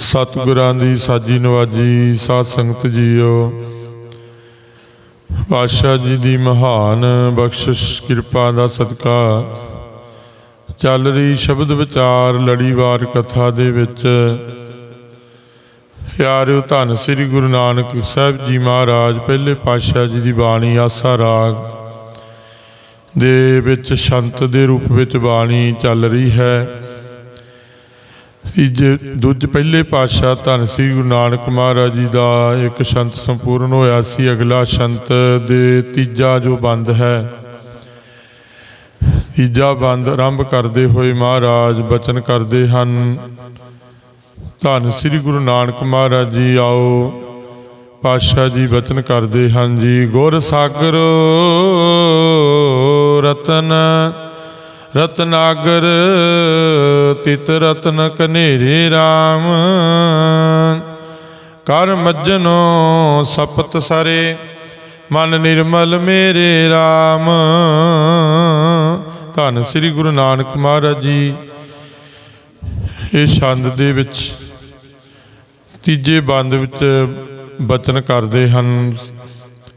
ਸਤਿਗੁਰਾਂ ਦੀ ਸਾਜੀ ਨਵਾਜੀ, ਸਾਧ ਸੰਗਤ ਜੀਓ। ਪਾਤਸ਼ਾਹ ਜੀ ਦੀ ਮਹਾਨ ਬਖਸ਼ਿਸ਼, ਕਿਰਪਾ ਦਾ ਸਦਕਾ ਚੱਲ ਰਹੀ ਸ਼ਬਦ ਵਿਚਾਰ, ਲੜੀਵਾਰ ਕਥਾ ਦੇ ਵਿੱਚ। ਪਿਆਰਿਓ ਧੰਨ ਸ੍ਰੀ ਗੁਰੂ ਨਾਨਕ ਸਾਹਿਬ ਜੀ ਮਹਾਰਾਜ, ਪਹਿਲੇ ਪਾਤਸ਼ਾਹ ਜੀ ਦੀ ਬਾਣੀ ਆਸਾ ਰਾਗ ਦੇ ਵਿੱਚ, ਸ਼ੰਤ ਦੇ ਰੂਪ ਵਿੱਚ ਬਾਣੀ ਚੱਲ ਰਹੀ ਹੈ। ਤੀਜੇ ਦੂਜੇ ਪਹਿਲੇ ਪਾਤਸ਼ਾਹ ਧੰਨ ਸ੍ਰੀ ਗੁਰੂ ਨਾਨਕ ਮਹਾਰਾਜ ਜੀ ਦਾ ਇੱਕ ਸ਼ੰਤ ਸੰਪੂਰਨ ਹੋਇਆ ਸੀ, ਅਗਲਾ ਸ਼ੰਤ ਦੇ ਤੀਜਾ ਜੋ ਬੰਦ ਹੈ, ਤੀਜਾ ਬੰਦ ਆਰੰਭ ਕਰਦੇ ਹੋਏ ਮਹਾਰਾਜ ਬਚਨ ਕਰਦੇ ਹਨ, ਧੰਨ ਸ੍ਰੀ ਗੁਰੂ ਨਾਨਕ ਮਹਾਰਾਜ ਜੀ, ਆਓ ਪਾਤਸ਼ਾਹ ਜੀ ਬਚਨ ਕਰਦੇ ਹਨ ਜੀ, ਗੁਰ ਸਾਗਰ ਰਤਨ ਰਤਨਾਗਰ ਤਿਤ ਰਤਨ ਕਨੇਰੇ RAM ਕਰ ਮੱਜਨੋ ਸਪਤ ਸਰੇ, ਮਨ ਨਿਰਮਲ ਮੇਰੇ RAM ਧੰਨ ਸ੍ਰੀ ਗੁਰੂ ਨਾਨਕ ਮਹਾਰਾਜ ਜੀ, ਇਹ ਛੰਦ ਦੇ ਵਿੱਚ ਤੀਜੇ ਬੰਦ ਵਿੱਚ ਬਚਨ ਕਰਦੇ ਹਨ।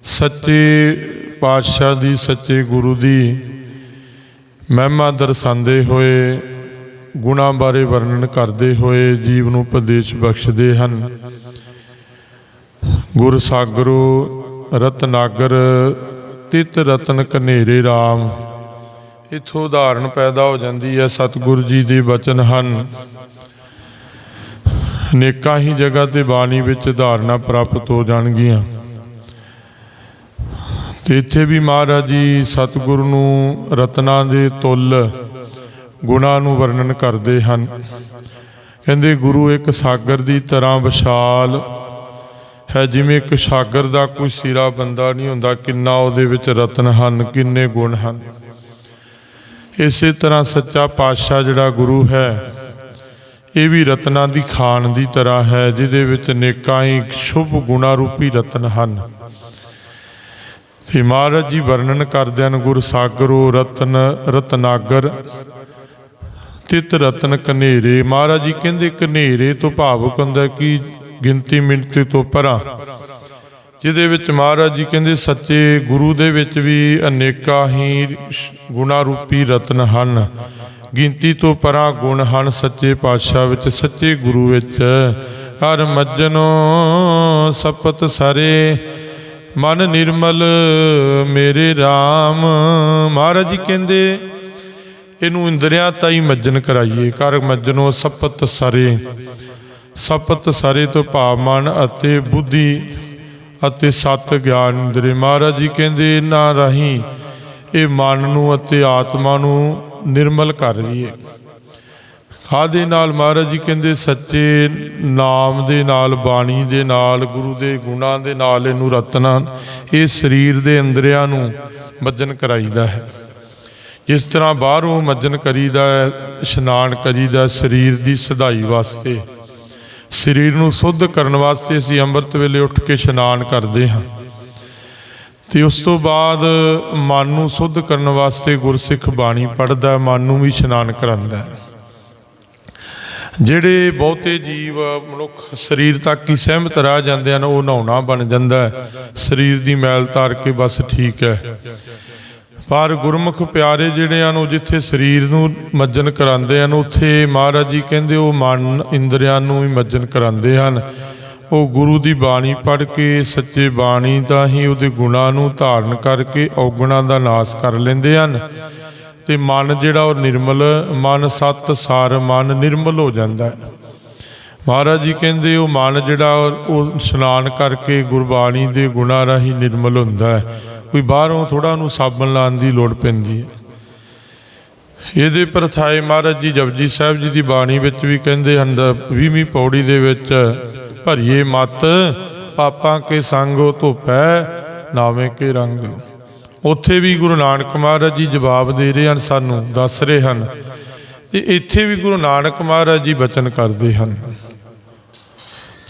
ਸੱਚੇ ਪਾਤਸ਼ਾਹ ਦੀ, ਸੱਚੇ ਗੁਰੂ ਦੀ ਮਹਿਮਾ ਦਰਸਾਉਂਦੇ ਹੋਏ, ਗੁਣਾ ਬਾਰੇ ਵਰਣਨ ਕਰਦੇ ਹੋਏ ਜੀਵ ਨੂੰ ਉਪਦੇਸ਼ ਬਖਸ਼ਦੇ ਹਨ। ਗੁਰ ਸਾਗਰੋ, ਰਤਨਾਗਰ, ਤਿਤ ਰਤਨ ਕਨੇਰੇ RAM ਇਥੋਂ ਉਦਾਹਰਣ ਪੈਦਾ ਹੋ ਜਾਂਦੀ ਹੈ, ਸਤਿਗੁਰੂ ਜੀ ਦੇ ਬਚਨ ਹਨ। ਅਨੇਕਾਂ ਹੀ ਜਗ੍ਹਾ ਤੇ ਬਾਣੀ ਵਿੱਚ ਧਾਰਨਾ ਪ੍ਰਾਪਤ ਹੋ ਜਾਣਗੀਆਂ। ਤੇ ਇੱਥੇ ਵੀ ਮਹਾਰਾਜ ਜੀ ਸਤਿਗੁਰੂ ਨੂੰ ਰਤਨਾ ਦੇ ਤੁਲ ਗੁਣਾ ਨੂੰ ਵਰਣਨ ਕਰਦੇ ਹਨ। ਕਹਿੰਦੇ ਗੁਰੂ ਇੱਕ ਸਾਗਰ ਦੀ ਤਰ੍ਹਾਂ ਵਿਸ਼ਾਲ ਹੈ, ਜਿਵੇਂ ਇੱਕ ਸਾਗਰ ਦਾ ਕੋਈ ਸਿਰਾ ਬੰਦਾ ਨਹੀਂ ਹੁੰਦਾ, ਕਿੰਨਾ ਉਹਦੇ ਵਿੱਚ ਰਤਨ ਹਨ, ਕਿੰਨੇ ਗੁਣ ਹਨ। ਇਸੇ ਤਰ੍ਹਾਂ ਸੱਚਾ ਪਾਤਸ਼ਾਹ ਜਿਹੜਾ ਗੁਰੂ ਹੈ, ਇਹ ਵੀ ਰਤਨਾਂ ਦੀ ਖਾਨ ਦੀ ਤਰ੍ਹਾਂ ਹੈ, ਜਿਹਦੇ ਵਿੱਚ ਨੇਕਾਂ ਹੀ ਸ਼ੁਭ ਗੁਣਾ ਰੂਪੀ ਰਤਨ ਹਨ। ਤੇ ਮਹਾਰਾਜ ਜੀ ਵਰਣਨ ਕਰਦੇ ਹਨ, ਗੁਰ ਸਾਗਰੋ ਰਤਨ, ਰਤਨਾਗਰ, ਤਿਤ ਰਤਨ ਕਨੇਰੇ। ਮਹਾਰਾਜ ਜੀ ਕਹਿੰਦੇ, ਕਨੇਰੇ ਤੋਂ ਭਾਵੁਕ ਹੁੰਦਾ ਕਿ ਗਿਣਤੀ ਮਿੰਤੀ ਤੋਂ ਪਰਾਂ। ਜਿਹਦੇ ਵਿੱਚ ਮਹਾਰਾਜ ਜੀ ਕਹਿੰਦੇ, ਸੱਚੇ ਗੁਰੂ ਦੇ ਵਿੱਚ ਵੀ ਅਨੇਕਾਂ ਹੀ ਗੁਣਾ ਰੂਪੀ ਰਤਨ ਹਨ। ਗਿਣਤੀ ਤੋਂ ਪਰਾਂ ਗੁਣ ਹਨ ਸੱਚੇ ਪਾਤਸ਼ਾਹ ਵਿੱਚ, ਸੱਚੇ ਗੁਰੂ ਵਿੱਚ। ਹਰ ਮੱਜਨੋ ਸਪਤ ਸਾਰੇ ਮਨ ਨਿਰਮਲ ਮੇਰੇ RAM ਮਹਾਰਾਜ ਜੀ ਕਹਿੰਦੇ, ਇਹਨੂੰ ਇੰਦਰੀਆਂ ਤਾਈ ਮੱਜਨ ਕਰਾਈਏ, ਕਰ ਮੱਜਨੋ ਸਪਤ ਸਾਰੇ। ਸਪਤ ਸਾਰੇ ਤੋਂ ਭਾਵ ਮਨ ਅਤੇ ਬੁੱਧੀ ਅਤੇ ਸਤ ਗਿਆਨ ਇੰਦਰੀ। ਮਹਾਰਾਜ ਜੀ ਕਹਿੰਦੇ ਇਹਨਾਂ ਰਾਹੀਂ ਇਹ ਮਨ ਨੂੰ ਅਤੇ ਆਤਮਾ ਨੂੰ ਨਿਰਮਲ ਕਰ ਰਹੀ ਹੈ ਖਾਦੇ ਨਾਲ ਮਹਾਰਾਜ ਜੀ ਕਹਿੰਦੇ, ਸੱਚੇ ਨਾਮ ਦੇ ਨਾਲ, ਬਾਣੀ ਦੇ ਨਾਲ, ਗੁਰੂ ਦੇ ਗੁਣਾਂ ਦੇ ਨਾਲ ਇਹਨੂੰ ਰਤਨਾ, ਇਹ ਸਰੀਰ ਦੇ ਅੰਦਰਿਆਂ ਨੂੰ ਮੱਜਨ ਕਰਾਈਦਾ ਹੈ। ਇਸ ਤਰ੍ਹਾਂ ਬਾਹਰੋਂ ਮੱਜਨ ਕਰੀਦਾ ਹੈ, ਇਸ਼ਨਾਨ ਕਰੀਦਾ ਸਰੀਰ ਦੀ ਸਧਾਈ ਵਾਸਤੇ, ਸਰੀਰ ਨੂੰ ਸੁੱਧ ਕਰਨ ਵਾਸਤੇ ਅਸੀਂ ਅੰਮ੍ਰਿਤ ਵੇਲੇ ਉੱਠ ਕੇ ਇਸ਼ਨਾਨ ਕਰਦੇ ਹਾਂ। ਤੇ ਉਸ ਤੋਂ ਬਾਅਦ ਮਨ ਨੂੰ ਸੁੱਧ ਕਰਨ ਵਾਸਤੇ ਗੁਰਸਿੱਖ ਬਾਣੀ ਪੜ੍ਹਦਾ ਮਨ ਨੂੰ ਵੀ ਇਸ਼ਨਾਨ ਕਰਾਉਂਦਾ ਹੈ। ਜਿਹੜੇ ਬਹੁਤੇ ਜੀਵ ਮਨੁੱਖ ਸਰੀਰ ਤੱਕ ਹੀ ਸਹਿਮਤ ਰਹਿ ਜਾਂਦੇ ਹਨ, ਉਹ ਨਹਾਉਣਾ ਬਣ ਜਾਂਦਾ ਸਰੀਰ ਦੀ ਮੈਲ ਤਾਰ ਕੇ ਬਸ ਠੀਕ ਹੈ। ਪਰ ਗੁਰਮੁਖ ਪਿਆਰੇ ਜਿਹੜੇ ਹਨ, ਉਹ ਜਿੱਥੇ ਸਰੀਰ ਨੂੰ ਮੱਜਨ ਕਰਾਉਂਦੇ ਹਨ, ਉੱਥੇ ਮਹਾਰਾਜ ਜੀ ਕਹਿੰਦੇ ਉਹ ਮਨ ਇੰਦਰੀਆਂ ਨੂੰ ਵੀ ਮੱਜਨ ਕਰਾਉਂਦੇ ਹਨ। ਉਹ ਗੁਰੂ ਦੀ ਬਾਣੀ ਪੜ੍ਹ ਕੇ, ਸੱਚੇ ਬਾਣੀ ਦਾ ਹੀ ਉਹਦੇ ਗੁਣਾਂ ਨੂੰ ਧਾਰਨ ਕਰਕੇ ਔਗੁਣਾਂ ਦਾ ਨਾਸ ਕਰ ਲੈਂਦੇ ਹਨ। ਤੇ ਮਨ ਜਿਹੜਾ ਉਹ ਨਿਰਮਲ, ਮਨ ਸਤ ਸਾਰ, ਮਨ ਨਿਰਮਲ ਹੋ ਜਾਂਦਾ ਹੈ। ਮਹਾਰਾਜ ਜੀ ਕਹਿੰਦੇ ਉਹ ਮਨ ਜਿਹੜਾ ਉਹ ਇਸ਼ਨਾਨ ਕਰਕੇ ਗੁਰਬਾਣੀ ਦੇ ਗੁਣਾਂ ਰਾਹੀਂ ਨਿਰਮਲ ਹੁੰਦਾ ਹੈ। ਕੋਈ ਬਾਹਰੋਂ ਥੋੜਾ ਉਹਨੂੰ ਸਾਬਣ ਲਾਉਣ ਦੀ ਲੋੜ ਪੈਂਦੀ ਹੈ। ਇਹਦੇ ਪਰਥਾਏ ਮਹਾਰਾਜ ਜੀ ਜਪਜੀ ਸਾਹਿਬ ਜੀ ਦੀ ਬਾਣੀ ਵਿੱਚ ਵੀ ਕਹਿੰਦੇ ਹਨ 20ਵੀਂ ਪੌੜੀ ਦੇ ਵਿੱਚ, ਭਰੀਏ ਮਤ, ਪਾਪਾਂ ਕੇ ਸੰਗੋ ਧੋਪੈ, ਨਾਵੇਂ ਕੇ ਰੰਗ। ਉੱਥੇ ਵੀ ਗੁਰੂ ਨਾਨਕ ਮਹਾਰਾਜ ਜੀ ਜਵਾਬ ਦੇ ਰਹੇ ਹਨ, ਸਾਨੂੰ ਦੱਸ ਰਹੇ ਹਨ ਤੇ ਇੱਥੇ ਵੀ ਗੁਰੂ ਨਾਨਕ ਮਹਾਰਾਜ ਜੀ ਬਚਨ ਕਰਦੇ ਹਨ।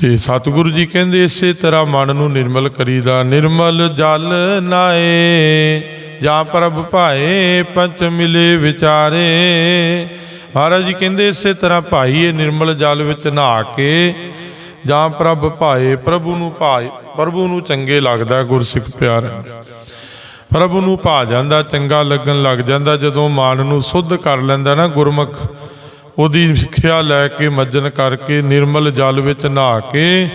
ਤੇ ਸਤਿਗੁਰੂ ਜੀ ਕਹਿੰਦੇ, ਇਸੇ ਤਰ੍ਹਾਂ ਮਨ ਨੂੰ ਨਿਰਮਲ ਕਰੀਦਾ, ਨਿਰਮਲ ਜਲ ਨਾਏ, ਜਾਂ ਪ੍ਰਭ ਭਾਏ ਪੰਚ ਮਿਲੇ ਵਿਚਾਰੇ। ਮਹਾਰਾਜ ਜੀ ਕਹਿੰਦੇ, ਇਸੇ ਤਰ੍ਹਾਂ ਭਾਈ ਇਹ ਨਿਰਮਲ ਜਲ ਵਿੱਚ ਨਹਾ ਕੇ, ਜਾਂ ਪ੍ਰਭ ਭਾਏ, ਪ੍ਰਭੂ ਨੂੰ ਭਾਏ, ਪ੍ਰਭੂ ਨੂੰ ਚੰਗੇ ਲੱਗਦਾ ਗੁਰਸਿੱਖ ਪਿਆਰਾ ਪ੍ਰਭ ਨੂੰ ਭਾ ਜਾਂਦਾ, ਚੰਗਾ ਲੱਗਣ ਲੱਗ ਜਾਂਦਾ, ਜਦੋਂ ਮਨ ਨੂੰ ਸੁੱਧ ਕਰ ਲੈਂਦਾ ਨਾ ਗੁਰਮੁਖ, ਉਹਦੀ ਸਿੱਖਿਆ ਲੈ ਕੇ ਮੱਜਨ ਕਰਕੇ ਨਿਰਮਲ ਜਲ ਵਿੱਚ ਨਹਾ ਕੇ,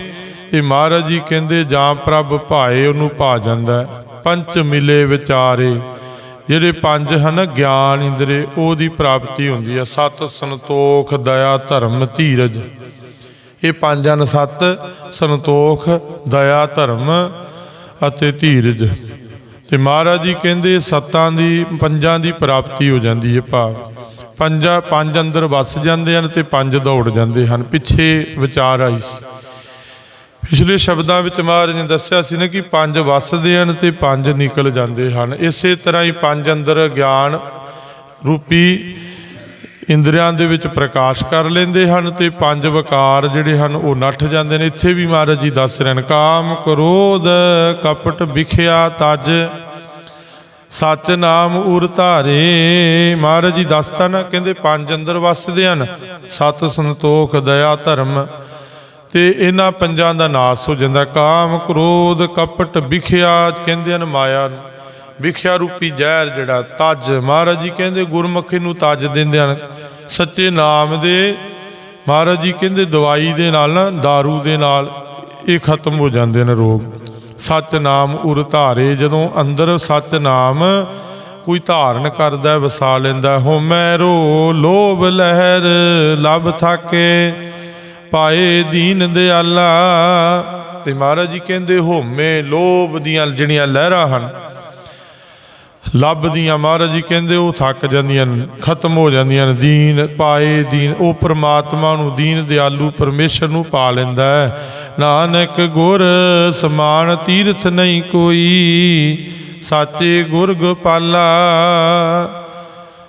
ਇਹ ਮਹਾਰਾਜ ਜੀ ਕਹਿੰਦੇ, ਜਾਂ ਪ੍ਰਭ ਭਾਏ ਉਹਨੂੰ ਭਾ ਜਾਂਦਾ ਹੈ। ਪੰਚ ਮਿਲੇ ਵਿਚਾਰੇ, ਜਿਹੜੇ ਪੰਜ ਹਨ ਗਿਆਨ ਇੰਦਰੇ, ਉਹਦੀ ਪ੍ਰਾਪਤੀ ਹੁੰਦੀ ਹੈ। ਸਤ ਸੰਤੋਖ ਦਇਆ ਧਰਮ ਧੀਰਜ। ਇਹ ਪੰਜ ਹਨ ਸਤ ਸੰਤੋਖ, ਦਇਆ ਧਰਮ ਅਤੇ ਧੀਰਜ। ਤੇ ਮਹਾਰਾਜ ਜੀ ਕਹਿੰਦੇ ਸੱਤਾਂ ਦੀ, ਪੰਜਾਂ ਦੀ ਪ੍ਰਾਪਤੀ ਹੋ ਜਾਂਦੀ ਹੈ ਭਾਵ। ਪੰਜਾਂ, ਪੰਜ ਅੰਦਰ ਵੱਸ ਜਾਂਦੇ ਹਨ ਤੇ ਪੰਜ ਦੌੜ ਜਾਂਦੇ ਹਨ। ਪਿੱਛੇ ਵਿਚਾਰ ਆਈ ਸੀ। ਪਿਛਲੇ ਸ਼ਬਦਾਂ ਵਿੱਚ ਮਹਾਰਾਜ ਨੇ ਦੱਸਿਆ ਸੀ ਨਾ ਕਿ ਪੰਜ ਵੱਸਦੇ ਹਨ ਤੇ ਪੰਜ ਨਿਕਲ ਜਾਂਦੇ ਹਨ। ਇਸੇ ਤਰ੍ਹਾਂ ਹੀ ਪੰਜ ਅੰਦਰ ਗਿਆਨ ਰੂਪੀ ਇੰਦਰੀਆਂ ਦੇ ਵਿੱਚ ਪ੍ਰਕਾਸ਼ ਕਰ ਲੈਂਦੇ ਹਨ ਤੇ ਪੰਜ ਵਿਕਾਰ ਜਿਹੜੇ ਹਨ ਉਹ ਨੱਠ ਜਾਂਦੇ ਨੇ। ਇੱਥੇ ਵੀ ਮਹਾਰਾਜ ਜੀ ਦੱਸ ਰਹੇ ਹਨ, ਕਾਮ ਕ੍ਰੋਧ ਕਪਟ ਵਿਖਿਆ ਤਜ ਸੱਚ ਨਾਮ ਉਰ ਧਾਰੇ। ਮਹਾਰਾਜ ਜੀ ਦੱਸਤਾ ਨਾ, ਕਹਿੰਦੇ ਪੰਜ ਅੰਦਰ ਵਸਦੇ ਹਨ, ਸਤ ਸੰਤੋਖ ਦਇਆ ਧਰਮ, ਤੇ ਇਹਨਾਂ ਪੰਜਾਂ ਦਾ ਨਾਸ ਹੋ ਜਾਂਦਾ। ਕਾਮ ਕ੍ਰੋਧ ਕਪਟ ਵਿਖਿਆ, ਕਹਿੰਦੇ ਹਨ ਮਾਇਆ ਨੂੰ। ਵਿਖਿਆ ਰੂਪੀ ਜ਼ਹਿਰ ਜਿਹੜਾ ਤਜ, ਮਹਾਰਾਜ ਜੀ ਕਹਿੰਦੇ ਗੁਰਮੁਖੀ ਨੂੰ ਤਜ ਦਿੰਦੇ ਹਨ। ਸੱਚੇ ਨਾਮ ਦੇ, ਮਹਾਰਾਜ ਜੀ ਕਹਿੰਦੇ ਦਵਾਈ ਦੇ ਨਾਲ ਨਾ दारू ਦੇ ਨਾਲ ਇਹ ਖਤਮ ਹੋ ਜਾਂਦੇ ਨੇ ਰੋਗ। ਸੱਚ ਨਾਮ ਉਰ ਧਾਰੇ, ਜਦੋਂ ਅੰਦਰ ਸੱਚ ਨਾਮ ਕੋਈ ਧਾਰਨ ਕਰਦਾ ਵਸਾ ਲੈਂਦਾ ਹੋਮੈ ਰੋ ਲੋਭ ਲਹਿਰ ਲਬ ਥਾਕੇ, ਪਾਏ ਦੀਨ ਦਿਆਲਾ। ਤੇ ਮਹਾਰਾਜ ਜੀ ਕਹਿੰਦੇ ਹੋਮੇ ਲੋਭ ਦੀਆਂ ਜਿਹੜੀਆਂ ਲਹਿਰਾਂ ਹਨ ਲੱਭਦੀਆਂ ਮਹਾਰਾਜ ਜੀ ਕਹਿੰਦੇ ਉਹ ਥੱਕ ਜਾਂਦੀਆਂ ਨੇ, ਖਤਮ ਹੋ ਜਾਂਦੀਆਂ ਨੇ। ਦੀਨ ਪਾਏ ਦੀਨ, ਉਹ ਪ੍ਰਮਾਤਮਾ ਨੂੰ ਦੀਨ ਦਿਆਲੂ ਪਰਮੇਸ਼ਰ ਨੂੰ ਪਾ ਲੈਂਦਾ ਹੈ। ਨਾਨਕ ਗੁਰ ਸਮਾਨ ਤੀਰਥ ਨਹੀਂ ਕੋਈ, ਸਾਚੇ ਗੁਰ ਗੋਪਾਲਾ।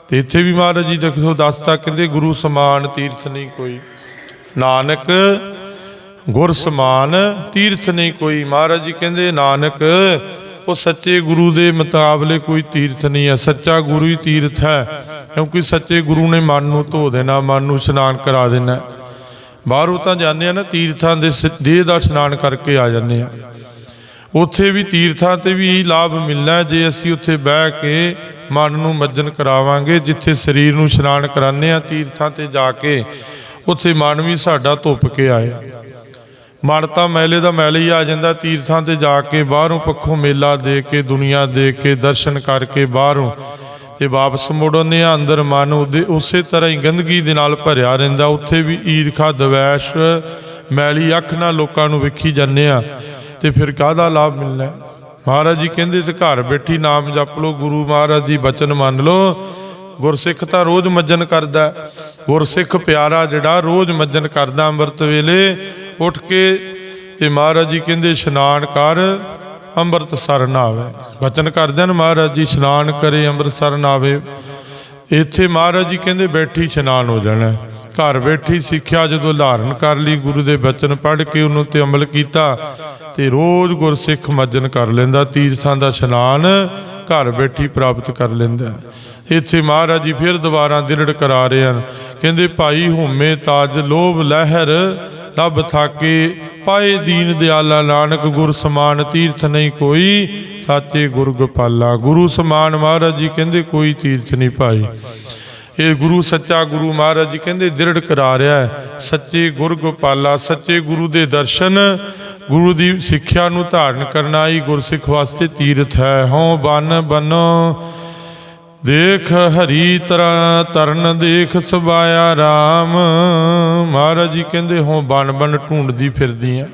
ਤੇ ਇੱਥੇ ਵੀ ਮਹਾਰਾਜ ਜੀ ਦੇਖੋ, ਦੱਸਤਾ ਕਹਿੰਦੇ ਗੁਰੂ ਸਮਾਨ ਤੀਰਥ ਨਹੀਂ ਕੋਈ। ਨਾਨਕ ਗੁਰ ਸਮਾਨ ਤੀਰਥ ਨਹੀਂ ਕੋਈ। ਮਹਾਰਾਜ ਜੀ ਕਹਿੰਦੇ, ਨਾਨਕ ਉਹ ਸੱਚੇ ਗੁਰੂ ਦੇ ਮੁਕਾਬਲੇ ਕੋਈ ਤੀਰਥ ਨਹੀਂ ਹੈ। ਸੱਚਾ ਗੁਰੂ ਹੀ ਤੀਰਥ ਹੈ, ਕਿਉਂਕਿ ਸੱਚੇ ਗੁਰੂ ਨੇ ਮਨ ਨੂੰ ਧੋ ਦੇਣਾ, ਮਨ ਨੂੰ ਇਸ਼ਨਾਨ ਕਰਾ ਦੇਣਾ। ਬਾਹਰੋਂ ਤਾਂ ਜਾਂਦੇ ਆ ਨਾ, ਤੀਰਥਾਂ ਦੇ ਸ- ਦੇਹ ਦਾ ਇਸ਼ਨਾਨ ਕਰਕੇ ਆ ਜਾਂਦੇ ਆ। ਉੱਥੇ ਵੀ ਤੀਰਥਾਂ ਤੇ ਵੀ ਲਾਭ ਮਿਲਣਾ ਜੇ ਅਸੀਂ ਉੱਥੇ ਬਹਿ ਕੇ ਮਨ ਨੂੰ ਮੱਜਨ ਕਰਾਵਾਂਗੇ, ਜਿੱਥੇ ਸਰੀਰ ਨੂੰ ਇਸ਼ਨਾਨ ਕਰਾਉਂਦੇ ਆ ਤੀਰਥਾਂ ਤੇ ਜਾ ਕੇ, ਉੱਥੇ ਮਨ ਵੀ ਸਾਡਾ ਧੁੱਪ ਕੇ ਆਏ। ਮਨ ਤਾਂ ਮੈਲੇ ਦਾ ਮੈਲੇ ਹੀ ਆ ਜਾਂਦਾ, ਤੀਰਥਾਂ ਤੇ ਜਾ ਕੇ ਬਾਹਰੋਂ ਪੱਖੋਂ ਮੇਲਾ ਦੇਖ ਕੇ, ਦੁਨੀਆ ਦੇਖ ਕੇ, ਦਰਸ਼ਨ ਕਰਕੇ ਬਾਹਰੋਂ ਤੇ ਵਾਪਸ ਮੁੜਨੇ ਆ, ਅੰਦਰ ਮਨ ਉਹਦੇ ਉਸੇ ਤਰ੍ਹਾਂ ਹੀ ਗੰਦਗੀ ਦੇ ਨਾਲ ਭਰਿਆ ਰਹਿੰਦਾ, ਉੱਥੇ ਵੀ ਈਰਖਾ, ਦਵੈਸ਼, ਮੈਲੀ ਅੱਖ ਨਾਲ ਲੋਕਾਂ ਨੂੰ ਵੇਖੀ ਜਾਂਦੇ ਆ ਤੇ ਫਿਰ ਕਾਹਦਾ ਲਾਭ ਮਿਲਣਾ? ਮਹਾਰਾਜ ਜੀ ਕਹਿੰਦੇ ਤੇ ਘਰ ਬੈਠੀ ਨਾਮ ਜਪ ਲਓ, ਗੁਰੂ ਮਹਾਰਾਜ ਦੀ ਬਚਨ ਮੰਨ ਲਓ, ਗੁਰਸਿੱਖ ਤਾਂ ਰੋਜ਼ ਮੱਜਨ ਕਰਦਾ, ਗੁਰਸਿੱਖ ਪਿਆਰਾ ਜਿਹੜਾ ਰੋਜ਼ ਮੱਜਨ ਕਰਦਾ ਅੰਮ੍ਰਿਤ ਵੇਲੇ ਉੱਠ ਕੇ ਤੇ ਮਹਾਰਾਜ ਜੀ ਕਹਿੰਦੇ, ਇਸ਼ਨਾਨ ਕਰ ਅੰਮ੍ਰਿਤ ਸਰ ਨਾਵੇ ਬਚਨ ਕਰਦੇ ਮਹਾਰਾਜ ਜੀ, ਇਸ਼ਨਾਨ ਕਰੇ ਅੰਮ੍ਰਿਤ ਸਰ ਨਾਵੇ ਇੱਥੇ ਮਹਾਰਾਜ ਜੀ ਕਹਿੰਦੇ, ਬੈਠੀ ਇਸ਼ਨਾਨ ਹੋ ਜਾਣਾ ਘਰ ਬੈਠੀ ਸਿੱਖਿਆ ਜਦੋਂ ਧਾਰਨ ਕਰ ਲਈ, ਗੁਰੂ ਦੇ ਬਚਨ ਪੜ੍ਹ ਕੇ ਉਹਨੂੰ ਤੇ ਅਮਲ ਕੀਤਾ ਤੇ ਰੋਜ਼ ਗੁਰਸਿੱਖ ਮੱਜਨ ਕਰ ਲੈਂਦਾ, ਤੀਰਥਾਂ ਦਾ ਇਸ਼ਨਾਨ ਘਰ ਬੈਠੀ ਪ੍ਰਾਪਤ ਕਰ ਲੈਂਦਾ। ਇੱਥੇ ਮਹਾਰਾਜ ਜੀ ਫਿਰ ਦੁਬਾਰਾ ਦਿਰੜ ਕਰਾ ਰਹੇ ਹਨ। ਕਹਿੰਦੇ, ਭਾਈ ਹੋਮੇ ਤਾਜ ਲੋਭ ਲਹਿਰ ਲੱਭ ਥਾਕੇ, ਪਾਏ ਦੀਨ ਦਿਆਲਾ ਨਾਨਕ, ਗੁਰ ਸਮਾਨ ਤੀਰਥ ਨਹੀਂ ਕੋਈ। ਸਾਚੇ ਗੁਰ ਗੋਪਾਲਾ, ਗੁਰੂ ਸਮਾਨ ਮਹਾਰਾਜ ਜੀ ਕਹਿੰਦੇ ਕੋਈ ਤੀਰਥ ਨਹੀਂ ਭਾਈ ਇਹ ਗੁਰੂ ਸੱਚਾ ਗੁਰੂ ਮਹਾਰਾਜ ਜੀ ਕਹਿੰਦੇ ਦ੍ਰਿੜ ਕਰਾ ਰਿਹਾ ਹੈ। ਸੱਚੇ ਗੁਰ ਗੋਪਾਲਾ, ਸੱਚੇ ਗੁਰੂ ਦੇ ਦਰਸ਼ਨ, ਗੁਰੂ ਦੀ ਸਿੱਖਿਆ ਨੂੰ ਧਾਰਨ ਕਰਨਾ ਹੀ ਗੁਰਸਿੱਖ ਵਾਸਤੇ ਤੀਰਥ ਹੈ। ਹਉ ਬਨ ਬਨੋ। ਦੇਖ ਹਰੀ ਤਰਨ ਤਰਨ ਦੇਖ ਸਬਾਇਆ RAM ਮਹਾਰਾਜ ਜੀ ਕਹਿੰਦੇ ਹੋ ਬਣ ਬਣ ਢੂੰਡਦੀ ਫਿਰਦੀ ਆ।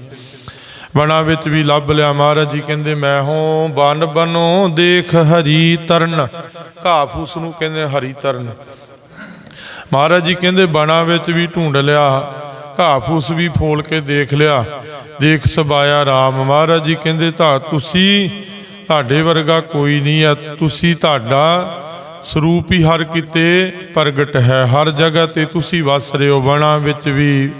ਬਣਾ ਵਿੱਚ ਵੀ ਲੱਭ ਲਿਆ ਮਹਾਰਾਜ ਜੀ ਕਹਿੰਦੇ, ਮੈਂ ਹੋ ਬਨ ਬਨੋ ਦੇਖ ਹਰੀ ਤਰਨ। ਘਾਹ ਫੂਸ ਨੂੰ ਕਹਿੰਦੇ, ਹਰੀ ਤਰਨ। ਮਹਾਰਾਜ ਜੀ ਕਹਿੰਦੇ ਬਣਾ ਵਿੱਚ ਵੀ ਢੂੰਡ ਲਿਆ ਘਾਹ ਫੂਸ ਵੀ ਫੋਲ ਕੇ ਦੇਖ ਲਿਆ। ਦੇਖ ਸਬਾਇਆ RAM ਮਹਾਰਾਜ ਜੀ ਕਹਿੰਦੇ ਤਾਂ ਤੁਸੀਂ ਤੁਹਾਡੇ ਵਰਗਾ ਕੋਈ ਨਹੀਂ ਆ। ਤੁਸੀਂ ਤੁਹਾਡਾ ਸਰੂਪ ਹੀ ਹਰ ਕਿਤੇ ਪ੍ਰਗਟ ਹੈ। ਹਰ ਜਗ੍ਹਾ ਤੇ ਤੁਸੀਂ ਵਸ ਰਹੇ ਹੋ। ਵਣਾ ਵਿੱਚ ਵੀ,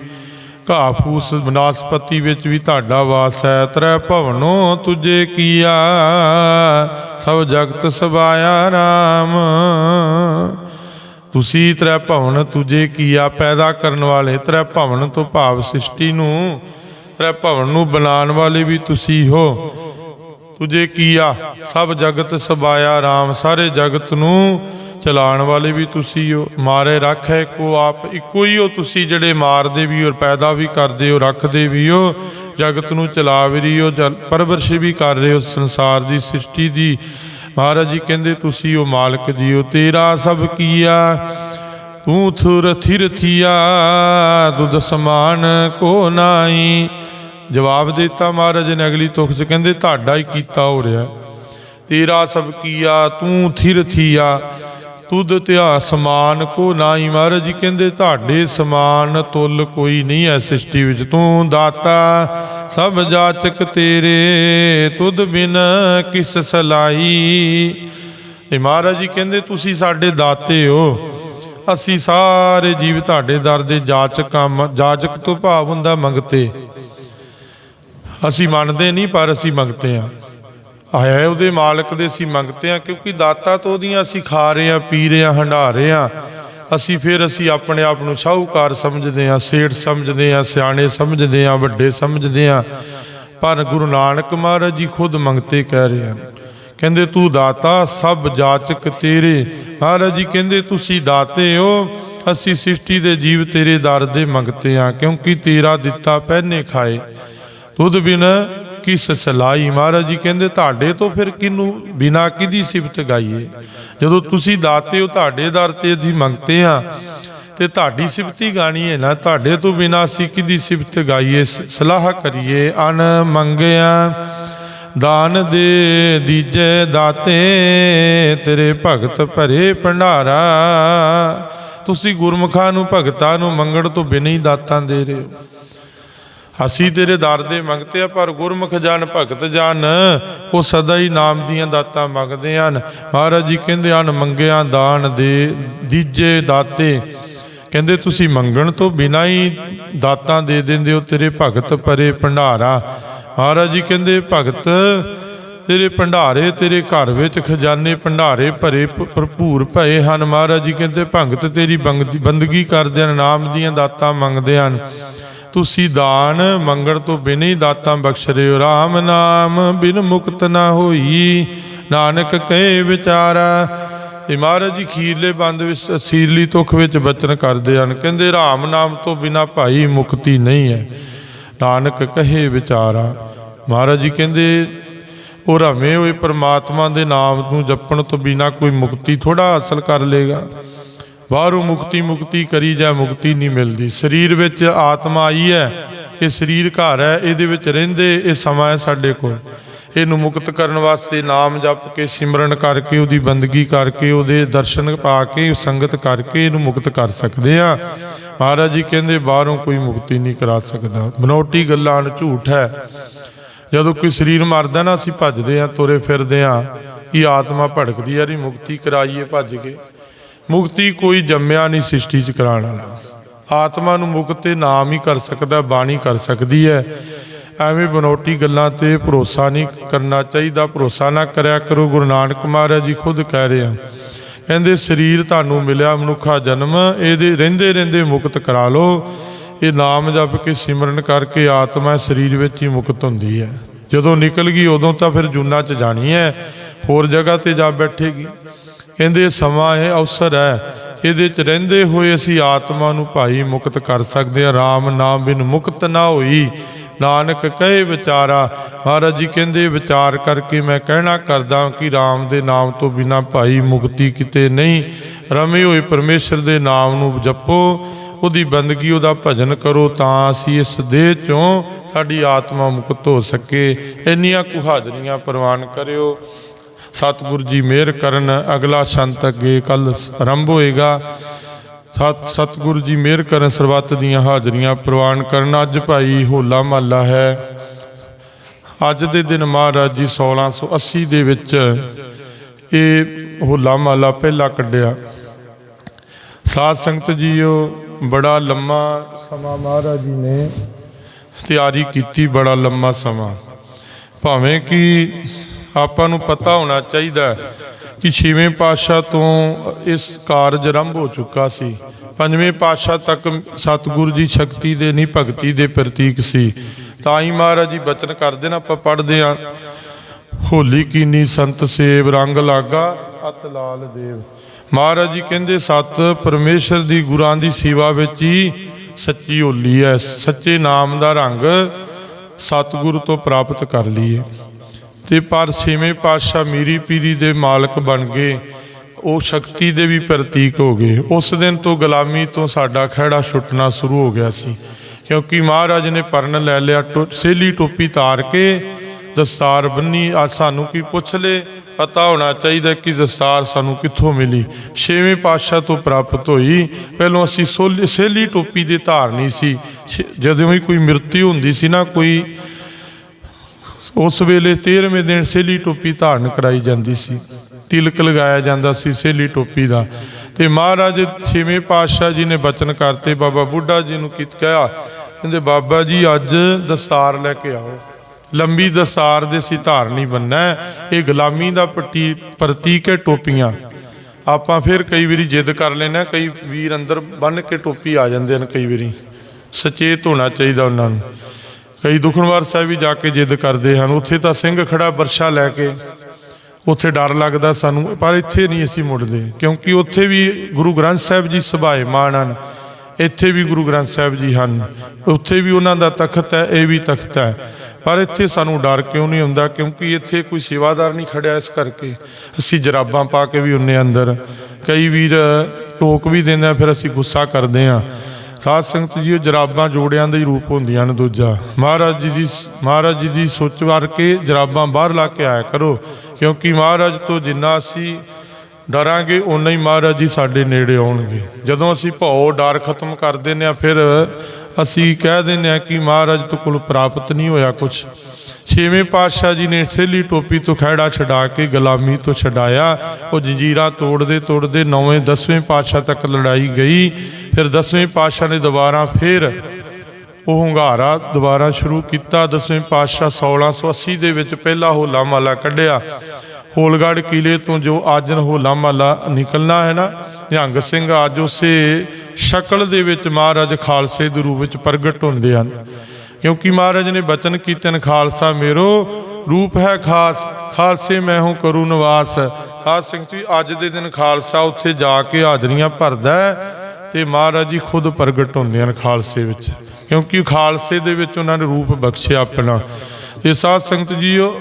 ਘਾਹ ਫੂਸ ਬਨਾਸਪਤੀ ਵਿੱਚ ਵੀ ਤੁਹਾਡਾ ਵਾਸ ਹੈ। ਤ੍ਰੈ ਭਵਨੋ ਤੁਝੇ ਕੀਆ, ਸਭ ਜਗਤ ਸਬਾਇਆ RAM ਤੁਸੀਂ ਤ੍ਰੈ ਭਵਨ ਤੁਝੇ ਕੀਆ, ਪੈਦਾ ਕਰਨ ਵਾਲੇ। ਤ੍ਰੈ ਭਵਨ ਤੋਂ ਭਾਵ ਸ੍ਰਿਸ਼ਟੀ ਨੂੰ, ਤ੍ਰੈ ਭਵਨ ਨੂੰ ਬਣਾਉਣ ਵਾਲੇ ਵੀ ਤੁਸੀਂ ਹੋ। ਤੁਝੇ ਕੀਆ? ਸਭ ਜਗਤ ਸਬਾਇਆ RAM ਸਾਰੇ ਜਗਤ ਨੂੰ ਚਲਾਉਣ ਵਾਲੇ ਵੀ ਤੁਸੀਂ ਹੋ। ਮਾਰੇ ਰੱਖੇ ਕੋ ਆਪ, ਇੱਕੋ ਹੀ ਹੋ ਤੁਸੀਂ ਜਿਹੜੇ ਮਾਰਦੇ ਵੀ ਹੋ ਪੈਦਾ ਵੀ ਕਰਦੇ ਹੋ, ਰੱਖਦੇ ਵੀ ਹੋ। ਜਗਤ ਨੂੰ ਚਲਾ ਵੀ ਰਹੀ ਹੋ, ਜਲ ਪਰਵਰਿਸ਼ ਵੀ ਕਰ ਰਹੇ ਹੋ ਸੰਸਾਰ ਦੀ ਸ੍ਰਿਸ਼ਟੀ ਦੀ। ਮਹਾਰਾਜ ਜੀ ਕਹਿੰਦੇ ਤੁਸੀਂ ਉਹ ਮਾਲਕ ਜੀ ਹੋ ਤੇਰਾ ਸਭ ਕੀਆ। ਤੂੰ ਥੁਰ ਥਿਰ ਥੀਆ, ਦੁੱਧ ਸਮਾਨ ਕੋ ਨਾਈ ਜਵਾਬ ਦਿੱਤਾ ਮਹਾਰਾਜ ਨੇ ਅਗਲੀ ਤੁਖ ਚ, ਕਹਿੰਦੇ ਤੁਹਾਡਾ ਹੀ ਕੀਤਾ ਹੋ ਰਿਹਾ। ਤੇਰਾ ਸਭ ਕੀਆ, ਤੂੰ ਥਿਰ ਥੀਆ, ਤੁਧ ਧਿਆ ਸਮਾਨ ਕੋ ਨਾਈ ਮਹਾਰਾਜ ਜੀ ਕਹਿੰਦੇ ਤੁਹਾਡੇ ਸਮਾਨ ਤੁਲ ਕੋਈ ਨਹੀਂ ਐ ਸ੍ਰਿਸ਼ਟੀ ਵਿੱਚ। ਤੂੰ ਦਾਤਾ, ਸਭ ਜਾਚਕ ਤੇਰੇ, ਤੁਧ ਬਿਨ ਕਿਸ ਸਲਾਈ ਤੇ ਮਹਾਰਾਜ ਜੀ ਕਹਿੰਦੇ ਤੁਸੀਂ ਸਾਡੇ ਦਾਤੇ ਹੋ। ਅਸੀਂ ਸਾਰੇ ਜੀਵ ਤੁਹਾਡੇ ਦਰ ਦੇ ਜਾਚਕ ਹਾਂ ਜਾਚਕ ਤੋਂ ਭਾਵ ਹੁੰਦਾ ਮੰਗਤੇ। ਅਸੀਂ ਮੰਨਦੇ ਨਹੀਂ, ਪਰ ਅਸੀਂ ਮੰਗਤੇ ਹਾਂ। ਆਇਆ ਉਹਦੇ ਮਾਲਕ ਦੇ ਅਸੀਂ ਮੰਗਤੇ ਹਾਂ, ਕਿਉਂਕਿ ਦਾਤਾ ਤੋਂ ਉਹਦੀਆਂ ਅਸੀਂ ਖਾ ਰਹੇ ਹਾਂ, ਪੀ ਰਹੇ ਹਾਂ ਹੰਢਾ ਰਹੇ ਹਾਂ। ਅਸੀਂ ਫਿਰ ਅਸੀਂ ਆਪਣੇ ਆਪ ਨੂੰ ਸ਼ਾਹੂਕਾਰ ਸਮਝਦੇ ਹਾਂ, ਸੇਠ ਸਮਝਦੇ ਹਾਂ, ਸਿਆਣੇ ਸਮਝਦੇ ਹਾਂ, ਵੱਡੇ ਸਮਝਦੇ ਹਾਂ। ਪਰ ਗੁਰੂ ਨਾਨਕ ਮਹਾਰਾਜ ਜੀ ਖੁਦ ਮੰਗਤੇ ਕਹਿ ਰਹੇ ਹਨ। ਕਹਿੰਦੇ, ਤੂੰ ਦਾਤਾ, ਸਭ ਜਾਚਕ ਤੇਰੇ। ਮਹਾਰਾਜ ਜੀ ਕਹਿੰਦੇ, ਤੁਸੀਂ ਦਾਤੇ ਹੋ, ਅਸੀਂ ਸ੍ਰਿਸ਼ਟੀ ਦੇ ਜੀਵ ਤੇਰੇ ਦਰ ਦੇ ਮੰਗਤੇ ਹਾਂ, ਕਿਉਂਕਿ ਤੇਰਾ ਦਿੱਤਾ ਪਹਿਨੇ ਖਾਏ। ਖੁਦ ਬਿਨ ਕਿਸ ਸਲਾਈ ਮਹਾਰਾਜ ਜੀ ਕਹਿੰਦੇ, ਤੁਹਾਡੇ ਤੋਂ ਫਿਰ ਕਿਨੂੰ ਬਿਨਾ ਕਿਦੀ ਸਿਫਤ ਗਾਈਏ? ਜਦੋਂ ਤੁਸੀਂ ਦਾਤੇ ਹੋ, ਤੁਹਾਡੇ ਦਰ ਤੇ ਅਸੀਂ ਮੰਗਤੇ ਹਾਂ। ਤੇ ਤੁਹਾਡੀ ਸਿਫਤੀ ਗਾਣੀ ਹੈ ਨਾ, ਤੁਹਾਡੇ ਤੋਂ ਬਿਨਾ ਅਸੀਂ ਕਿਦੀ ਸਿਫਤ ਗਾਈਏ? ਸਲਾਹ ਕਰੀਏ, ਅਨ ਮੰਗਿਆ, ਦਾਨ ਦੇ ਦੀਜੇ ਦਾਤੇ, ਤੇਰੇ ਭਗਤ ਭਰੇ ਭੰਡਾਰਾ। ਤੁਸੀਂ ਗੁਰਮੁਖਾਂ ਨੂੰ, ਭਗਤਾਂ ਨੂੰ ਮੰਗਣ ਤੋਂ ਬਿਨਾਂ ਹੀ ਦਾਤਾਂ ਦੇ ਰਹੇ ਹੋ। ਅਸੀਂ ਤੇਰੇ ਦਰ ਦੇ ਮੰਗਤੇ ਆ, ਪਰ ਗੁਰਮੁਖ ਜਨ ਭਗਤ ਜਨ, ਉਹ ਸਦਾ ਹੀ ਨਾਮ ਦੀਆਂ ਦਾਤਾਂ ਮੰਗਦੇ ਹਨ। ਮਹਾਰਾਜ ਜੀ ਕਹਿੰਦੇ ਹਨ, ਮੰਗਿਆ ਦਾਨ ਦੇ ਦੀਜੇ ਦਾਤੇ। ਕਹਿੰਦੇ, ਤੁਸੀਂ ਮੰਗਣ ਤੋਂ ਬਿਨਾਂ ਹੀ ਦਾਤਾਂ ਦੇ ਦਿੰਦੇ ਹੋ, ਤੇਰੇ ਭਗਤ ਪਰੇ ਭੰਡਾਰਾ। ਮਹਾਰਾਜ ਜੀ ਕਹਿੰਦੇ, ਭਗਤ, ਤੇਰੇ ਭੰਡਾਰੇ, ਤੇਰੇ ਘਰ ਵਿੱਚ ਖਜ਼ਾਨੇ ਭੰਡਾਰੇ ਭਰੇ ਭਰਪੂਰ ਭਏ ਹਨ। ਮਹਾਰਾਜ ਜੀ ਕਹਿੰਦੇ, ਭਗਤ ਤੇਰੀ ਬੰਗਦੀ- ਬੰਦਗੀ ਕਰਦੇ ਹਨ, ਨਾਮ ਦੀਆਂ ਦਾਤਾਂ ਮੰਗਦੇ ਹਨ। ਤੁਸੀਂ ਦਾਨ ਮੰਗਣ ਤੋਂ ਬਿਨਾਂ ਦਾਤਾਂ ਬਖਸ਼ ਰਹੇ ਹੋ RAM ਨਾਮ ਬਿਨ ਮੁਕਤ ਨਾ ਹੋਈ। ਨਾਨਕ ਕਹੇ ਵਿਚਾਰਾ। ਇਹ ਮਹਾਰਾਜ ਜੀ ਖੀਰਲੇ ਬੰਦ ਵਿੱਚ ਅਸੀਰਲੀ ਤੁਖ ਵਿੱਚ ਬਚਨ ਕਰਦੇ ਹਨ। ਕਹਿੰਦੇ RAM ਨਾਮ ਤੋਂ ਬਿਨਾਂ ਭਾਈ ਮੁਕਤੀ ਨਹੀਂ ਹੈ। ਨਾਨਕ ਕਹੇ ਵਿਚਾਰਾ। ਮਹਾਰਾਜ ਜੀ ਕਹਿੰਦੇ, ਉਹ ਰਵੇਂ ਹੋਏ ਪਰਮਾਤਮਾ ਦੇ ਨਾਮ ਨੂੰ ਜਪਣ ਤੋਂ ਬਿਨਾਂ ਕੋਈ ਮੁਕਤੀ ਥੋੜਾ ਹਾਸਲ ਕਰ ਲੇਗਾ ਬਾਹਰੋਂ ਮੁਕਤੀ ਮੁਕਤੀ ਕਰੀ ਜਾ ਮੁਕਤੀ ਨਹੀਂ ਮਿਲਦੀ। ਸਰੀਰ ਵਿੱਚ ਆਤਮਾ ਆਈ ਹੈ, ਇਹ ਸਰੀਰ ਘਰ ਹੈ, ਇਹਦੇ ਵਿੱਚ ਰਹਿੰਦੇ, ਇਹ ਸਮਾਂ ਹੈ ਸਾਡੇ ਕੋਲ। ਇਹਨੂੰ ਮੁਕਤ ਕਰਨ ਵਾਸਤੇ ਨਾਮ ਜਪ ਕੇ, ਸਿਮਰਨ ਕਰਕੇ, ਉਹਦੀ ਬੰਦਗੀ ਕਰਕੇ, ਉਹਦੇ ਦਰਸ਼ਨ ਪਾ ਕੇ, ਸੰਗਤ ਕਰਕੇ ਇਹਨੂੰ ਮੁਕਤ ਕਰ ਸਕਦੇ ਆ ਮਹਾਰਾਜ ਜੀ ਕਹਿੰਦੇ, ਬਾਹਰੋਂ ਕੋਈ ਮੁਕਤੀ ਨਹੀਂ ਕਰਾ ਸਕਦਾ। ਬਨੋਟੀ ਗੱਲਾਂ ਨੂੰ ਝੂਠ ਹੈ। ਜਦੋਂ ਕੋਈ ਸਰੀਰ ਮਰਦਾ ਨਾ, ਅਸੀਂ ਭੱਜਦੇ ਆ ਤੁਰੇ ਫਿਰਦੇ ਆ ਇਹ ਆਤਮਾ ਭੜਕਦੀ ਆ ਰੀ ਮੁਕਤੀ ਕਰਾਈਏ, ਭੱਜ ਕੇ। ਮੁਕਤੀ ਕੋਈ ਜੰਮਿਆ ਨਹੀਂ ਸ੍ਰਿਸ਼ਟੀ ਚ ਕਰਾਉਣ ਵਾਲਾ। ਆਤਮਾ ਨੂੰ ਮੁਕਤ ਤੇ ਨਾਮ ਹੀ ਕਰ ਸਕਦਾ, ਬਾਣੀ ਕਰ ਸਕਦੀ ਹੈ। ਐਵੇਂ ਬਨੋਟੀ ਗੱਲਾਂ ਤੇ ਭਰੋਸਾ ਨਹੀਂ ਕਰਨਾ ਚਾਹੀਦਾ, ਭਰੋਸਾ ਨਾ ਕਰਿਆ ਕਰੋ। ਗੁਰੂ ਨਾਨਕ ਮਹਾਰਾਜ ਜੀ ਖੁਦ ਕਹਿ ਰਹੇ ਆ। ਕਹਿੰਦੇ, ਸਰੀਰ ਤੁਹਾਨੂੰ ਮਿਲਿਆ, ਮਨੁੱਖਾ ਜਨਮ, ਇਹਦੇ ਰਹਿੰਦੇ ਰਹਿੰਦੇ ਮੁਕਤ ਕਰਾ ਲਓ। ਇਹ ਨਾਮ ਜਪ ਕੇ ਸਿਮਰਨ ਕਰਕੇ ਆਤਮਾ ਸਰੀਰ ਵਿੱਚ ਹੀ ਮੁਕਤ ਹੁੰਦੀ ਹੈ। ਜਦੋਂ ਨਿਕਲ ਗਈ, ਉਦੋਂ ਤਾਂ ਫਿਰ ਜੁਨਾ ਚ ਜਾਣੀ ਹੈ। ਹੋਰ ਜਗ੍ਹਾ ਤੇ ਜਾ ਬੈਠੇਗੀ। ਕਹਿੰਦੇ ਸਮਾਂ ਹੈ ਅਵਸਰ ਹੈ। ਇਹਦੇ ਚ ਰਹਿੰਦੇ ਹੋਏ ਅਸੀਂ ਆਤਮਾ ਨੂੰ ਭਾਈ ਮੁਕਤ ਕਰ ਸਕਦੇ ਹਾਂ। RAM ਨਾਮ ਬਿਨ ਮੁਕਤ ਨਾ ਹੋਈ। ਨਾਨਕ ਕਹੇ ਵਿਚਾਰਾ, ਮਹਾਰਾਜ ਜੀ ਕਹਿੰਦੇ ਵਿਚਾਰ ਕਰਕੇ ਮੈਂ ਕਹਿਣਾ ਕਰਦਾ ਕਿ RAM ਦੇ ਨਾਮ ਤੋਂ ਬਿਨਾ ਭਾਈ ਮੁਕਤੀ ਕਿਤੇ ਨਹੀਂ। ਰਮੇ ਹੋਏ ਪਰਮੇਸ਼ਰ ਦੇ ਨਾਮ ਨੂੰ ਜਪੋ। ਉਹਦੀ ਬੰਦਗੀ, ਉਹਦਾ ਭਜਨ ਕਰੋ ਤਾਂ ਅਸੀਂ ਇਸ ਦੇਹ ਚੋਂ ਸਾਡੀ ਆਤਮਾ ਮੁਕਤ ਹੋ ਸਕੇ। ਇੰਨੀਆਂ ਕੁਹਾਜ਼ਰੀਆਂ ਪ੍ਰਵਾਨ ਕਰਿਓ। ਸਤਿਗੁਰੂ ਜੀ ਮਿਹਰ ਕਰਨ, ਅਗਲਾ ਸੰਤ ਅੱਗੇ ਕੱਲ ਆਰੰਭ ਹੋਏਗਾ। ਸਤ, ਸਤਿਗੁਰੂ ਜੀ ਮਿਹਰ ਕਰਨ, ਸਰਬੱਤ ਦੀਆਂ ਹਾਜ਼ਰੀਆਂ ਪ੍ਰਵਾਨ ਕਰਨ। ਅੱਜ ਭਾਈ ਹੋਲਾ ਮਹੱਲਾ ਹੈ। ਅੱਜ ਦੇ ਦਿਨ ਮਹਾਰਾਜ ਜੀ 1680 ਦੇ ਵਿੱਚ ਇਹ ਹੋਲਾ ਮਹੱਲਾ ਪਹਿਲਾ ਕੱਢਿਆ। ਸਾਧ ਸੰਗਤ ਜੀਓ, ਬੜਾ ਲੰਮਾ ਸਮਾਂ ਮਹਾਰਾਜ ਜੀ ਨੇ ਤਿਆਰੀ ਕੀਤੀ, ਬੜਾ ਲੰਮਾ ਸਮਾਂ। ਭਾਵੇਂ ਕਿ ਆਪਾਂ ਨੂੰ ਪਤਾ ਹੋਣਾ ਚਾਹੀਦਾ ਕਿ ਛੇਵੇਂ ਪਾਤਸ਼ਾਹ ਤੋਂ ਇਸ ਕਾਰਜ ਆਰੰਭ ਹੋ ਚੁੱਕਾ ਸੀ। ਪੰਜਵੇਂ ਪਾਤਸ਼ਾਹ ਤੱਕ ਸਤਿਗੁਰੂ ਜੀ ਸ਼ਕਤੀ ਦੇ ਨਹੀਂ ਭਗਤੀ ਦੇ ਪ੍ਰਤੀਕ ਸੀ। ਤਾਂ ਹੀ ਮਹਾਰਾਜ ਜੀ ਬਚਨ ਕਰਦੇ ਨੇ, ਆਪਾਂ ਪੜ੍ਹਦੇ ਹਾਂ। ਹੋਲੀ ਕੀਨੀ ਸੰਤ ਸੇਵ, ਰੰਗ ਲਾਗਾ ਅਤ ਲਾਲ ਦੇਵ। ਮਹਾਰਾਜ ਜੀ ਕਹਿੰਦੇ, ਸਤ ਪਰਮੇਸ਼ਰ ਦੀ ਗੁਰਾਂ ਦੀ ਸੇਵਾ ਵਿੱਚ ਹੀ ਸੱਚੀ ਹੋਲੀ ਹੈ। ਸੱਚੇ ਨਾਮ ਦਾ ਰੰਗ ਸਤਿਗੁਰੂ ਤੋਂ ਪ੍ਰਾਪਤ ਕਰ ਲਈਏ। ਤੇ ਪਰ ਛੇਵੇਂ ਪਾਤਸ਼ਾਹ ਮੀਰੀ ਪੀਰੀ ਦੇ ਮਾਲਕ ਬਣ ਗਏ। ਉਹ ਸ਼ਕਤੀ ਦੇ ਵੀ ਪ੍ਰਤੀਕ ਹੋ ਗਏ। ਉਸ ਦਿਨ ਤੋਂ ਗੁਲਾਮੀ ਤੋਂ ਸਾਡਾ ਖਹਿੜਾ ਛੁੱਟਣਾ ਸ਼ੁਰੂ ਹੋ ਗਿਆ ਸੀ। ਕਿਉਂਕਿ ਮਹਾਰਾਜ ਨੇ ਪਰਨ ਲੈ ਲਿਆ ਟੋ- ਸੇਲੀ ਟੋਪੀ ਤਾਰ ਕੇ, ਦਸਤਾਰ ਬੰਨੀ। ਅੱਜ ਸਾਨੂੰ ਕੀ ਪੁੱਛ ਲੇ? ਪਤਾ ਹੋਣਾ ਚਾਹੀਦਾ ਕਿ ਦਸਤਾਰ ਸਾਨੂੰ ਕਿੱਥੋਂ ਮਿਲੀ। ਛੇਵੇਂ ਪਾਤਸ਼ਾਹ ਤੋਂ ਪ੍ਰਾਪਤ ਹੋਈ। ਪਹਿਲਾਂ ਅਸੀਂ ਸੋਲੀ- ਸੇਲੀ ਟੋਪੀ ਦੇ ਧਾਰਨੀ ਸੀ। ਛੇ- ਜਦੋਂ ਵੀ ਕੋਈ ਮ੍ਰਿਤੂ ਹੁੰਦੀ ਸੀ ਨਾ, ਕੋਈ ਉਸ ਵੇਲੇ 13ਵੇਂ ਦਿਨ ਸੇਲੀ ਟੋਪੀ ਧਾਰਨ ਕਰਾਈ ਜਾਂਦੀ ਸੀ। ਤਿਲਕ ਲਗਾਇਆ ਜਾਂਦਾ ਸੀ ਸੇਲੀ ਟੋਪੀ ਦਾ। ਤੇ ਮਹਾਰਾਜ ਛੇਵੇਂ ਪਾਤਸ਼ਾਹ ਜੀ ਨੇ ਬਚਨ ਕਰਤੇ, ਬਾਬਾ ਬੁੱਢਾ ਜੀ ਨੂੰ ਕੀ ਕਿਹਾ, ਕਹਿੰਦੇ, ਬਾਬਾ ਜੀ, ਅੱਜ ਦਸਤਾਰ ਲੈ ਕੇ ਆਓ। ਲੰਬੀ ਦਸਤਾਰ ਦੇ ਸੀ ਧਾਰਨੀ ਬੰਨਾ ਇਹ ਗੁਲਾਮੀ ਦਾ ਪ੍ਰਤੀ ਪ੍ਰਤੀਕ ਹੈ ਟੋਪੀਆਂ। ਆਪਾਂ ਫਿਰ ਕਈ ਵਾਰੀ ਜਿੱਦ ਕਰ ਲੈਣਾ ਕਈ ਵੀਰ ਅੰਦਰ ਬੰਨ ਕੇ ਟੋਪੀ ਆ ਜਾਂਦੇ ਨੇ ਕਈ ਵਾਰੀ। ਸਚੇਤ ਹੋਣਾ ਚਾਹੀਦਾ ਉਹਨਾਂ ਨੂੰ। ਕਈ ਦੁਖਨਵਾਰ ਸਾਹਿਬ ਵੀ ਜਾ ਕੇ ਜਿੱਦ ਕਰਦੇ ਹਨ। ਉੱਥੇ ਤਾਂ ਸਿੰਘ ਖੜਾ ਵਰਸ਼ਾ ਲੈ ਕੇ ਉੱਥੇ ਡਰ ਲੱਗਦਾ ਸਾਨੂੰ, ਪਰ ਇੱਥੇ ਨਹੀਂ ਅਸੀਂ ਮੁੜਦੇ। ਕਿਉਂਕਿ ਉੱਥੇ ਵੀ ਗੁਰੂ ਗ੍ਰੰਥ ਸਾਹਿਬ ਜੀ ਸੁਭਾਏ ਮਾਨ ਹਨ। ਇੱਥੇ ਵੀ ਗੁਰੂ ਗ੍ਰੰਥ ਸਾਹਿਬ ਜੀ ਹਨ। ਉੱਥੇ ਵੀ ਉਹਨਾਂ ਦਾ ਤਖਤ ਹੈ, ਇਹ ਵੀ ਤਖਤ ਹੈ। ਪਰ ਇੱਥੇ ਸਾਨੂੰ ਡਰ ਕਿਉਂ ਨਹੀਂ ਹੁੰਦਾ? ਕਿਉਂਕਿ ਇੱਥੇ ਕੋਈ ਸੇਵਾਦਾਰ ਨਹੀਂ ਖੜਿਆ ਇਸ ਕਰਕੇ। ਅਸੀਂ ਜਰਾਬਾਂ ਪਾ ਕੇ ਵੀ ਉਹਨੇ ਅੰਦਰ। ਕਈ ਵੀਰ ਟੋਕ ਵੀ ਦਿੰਦੇ ਆ, ਫਿਰ ਅਸੀਂ ਗੁੱਸਾ ਕਰਦੇ ਆ ਸਾਧ ਸੰਗਤ ਜੀ ਉਹ ਜਰਾਬਾਂ ਜੋੜਿਆਂ ਦੇ ਹੀ ਰੂਪ ਹੁੰਦੀਆਂ ਨੇ ਦੂਜਾ। ਮਹਾਰਾਜ ਜੀ ਦੀ ਮਹਾਰਾਜ ਜੀ ਦੀ ਸੋਚ ਵਾਰ ਕੇ ਜਰਾਬਾਂ ਬਾਹਰ ਲਾ ਕੇ ਆਇਆ ਕਰੋ, ਕਿਉਂਕਿ ਮਹਾਰਾਜ ਤੋਂ ਜਿੰਨਾ ਅਸੀਂ ਡਰਾਂਗੇ ਉਨਾ ਹੀ ਮਹਾਰਾਜ ਜੀ ਸਾਡੇ ਨੇੜੇ ਆਉਣਗੇ। ਜਦੋਂ ਅਸੀਂ ਭਉ, ਡਰ ਖਤਮ ਕਰ ਦਿੰਦੇ ਆ ਫਿਰ ਅਸੀਂ ਕਹਿ ਦਿੰਦੇ ਆ ਕਿ ਮਹਾਰਾਜ ਤੋਂ ਕੋਲ ਪ੍ਰਾਪਤ ਨਹੀਂ ਹੋਇਆ ਕੁਝ ਛੇਵੇਂ ਪਾਤਸ਼ਾਹ ਜੀ ਨੇ ਥੇਲੀ ਟੋਪੀ ਤੋਂ ਖਹਿੜਾ ਛਡਾ ਕੇ, ਗੁਲਾਮੀ ਤੋਂ ਛਡਾਇਆ। ਉਹ ਜੰਜੀਰਾ ਤੋੜਦੇ ਤੋੜਦੇ ਨੌਵੇਂ, ਦਸਵੇਂ ਪਾਤਸ਼ਾਹ ਤੱਕ ਲੜਾਈ ਗਈ। ਫਿਰ ਦਸਵੇਂ ਪਾਤਸ਼ਾਹ ਨੇ ਦੁਬਾਰਾ ਫਿਰ ਉਹ ਹੁੰਗਾਰਾ ਦੁਬਾਰਾ ਸ਼ੁਰੂ ਕੀਤਾ। ਦਸਵੇਂ ਪਾਤਸ਼ਾਹ 1680 ਦੇ ਵਿੱਚ ਪਹਿਲਾ ਹੋਲਾ ਮਹੱਲਾ ਕੱਢਿਆ। ਹੋਲਗੜ੍ਹ ਕਿਲੇ ਤੋਂ ਜੋ ਅੱਜ ਹੋਲਾ ਮਹੱਲਾ ਨਿਕਲਣਾ ਹੈ ਨਾ, ਨਿਹੰਗ ਸਿੰਘ ਅੱਜ ਉਸੇ ਸ਼ਕਲ ਦੇ ਵਿੱਚ ਮਹਾਰਾਜ ਖਾਲਸੇ ਦੇ ਰੂਪ ਵਿੱਚ ਪ੍ਰਗਟ ਹੁੰਦੇ ਹਨ। ਕਿਉਂਕਿ ਮਹਾਰਾਜ ਨੇ ਬਚਨ ਕੀਤੇ ਨੇ ਖਾਲਸਾ ਮੇਰੋ ਰੂਪ ਹੈ ਖਾਸ, ਖਾਲਸੇ ਮੈਂ ਹੂੰ ਕਰੂ ਨਿਵਾਸ। ਖਾਸ ਸਿੰਘ ਜੀ, ਅੱਜ ਦੇ ਦਿਨ ਖਾਲਸਾ ਉੱਥੇ ਜਾ ਕੇ ਹਾਜ਼ਰੀਆਂ ਭਰਦਾ ਹੈ ਤੇ ਮਹਾਰਾਜ ਜੀ ਖੁਦ ਪ੍ਰਗਟ ਹੁੰਦੇ ਹਨ ਖਾਲਸੇ ਵਿੱਚ। ਕਿਉਂਕਿ ਖਾਲਸੇ ਦੇ ਵਿੱਚ ਉਹਨਾਂ ਨੇ ਰੂਪ ਬਖਸ਼ਿਆ ਆਪਣਾ। ਤੇ ਸਾਧ ਸੰਗਤ ਜੀਓ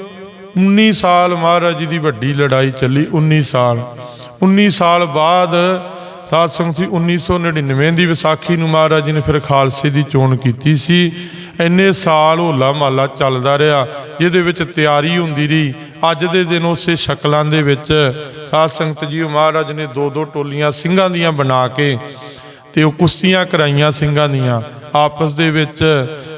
19 ਸਾਲ ਮਹਾਰਾਜ ਜੀ ਦੀ ਵੱਡੀ ਲੜਾਈ ਚੱਲੀ 19 ਸਾਲ। 19 ਸਾਲ ਬਾਅਦ ਸਾਧ ਸੰਗਤ ਜੀ 1999 ਦੀ ਵਿਸਾਖੀ ਨੂੰ ਮਹਾਰਾਜ ਜੀ ਨੇ ਫਿਰ ਖਾਲਸੇ ਦੀ ਚੋਣ ਕੀਤੀ ਸੀ। ਇੰਨੇ ਸਾਲ ਹੋਲਾ ਮਹੱਲਾ ਚੱਲਦਾ ਰਿਹਾ, ਜਿਹਦੇ ਵਿੱਚ ਤਿਆਰੀ ਹੁੰਦੀ ਰਹੀ। ਅੱਜ ਦੇ ਦਿਨ ਉਸੇ ਸ਼ਕਲਾਂ ਦੇ ਵਿੱਚ ਸਾਧ ਸੰਗਤ ਜੀ ਮਹਾਰਾਜ ਨੇ ਦੋ ਦੋ ਟੋਲੀਆਂ ਸਿੰਘਾਂ ਦੀਆਂ ਬਣਾ ਕੇ ਤੇ ਉਹ ਕੁਸ਼ਤੀਆਂ ਕਰਾਈਆਂ ਸਿੰਘਾਂ ਦੀਆਂ। ਆਪਸ ਦੇ ਵਿੱਚ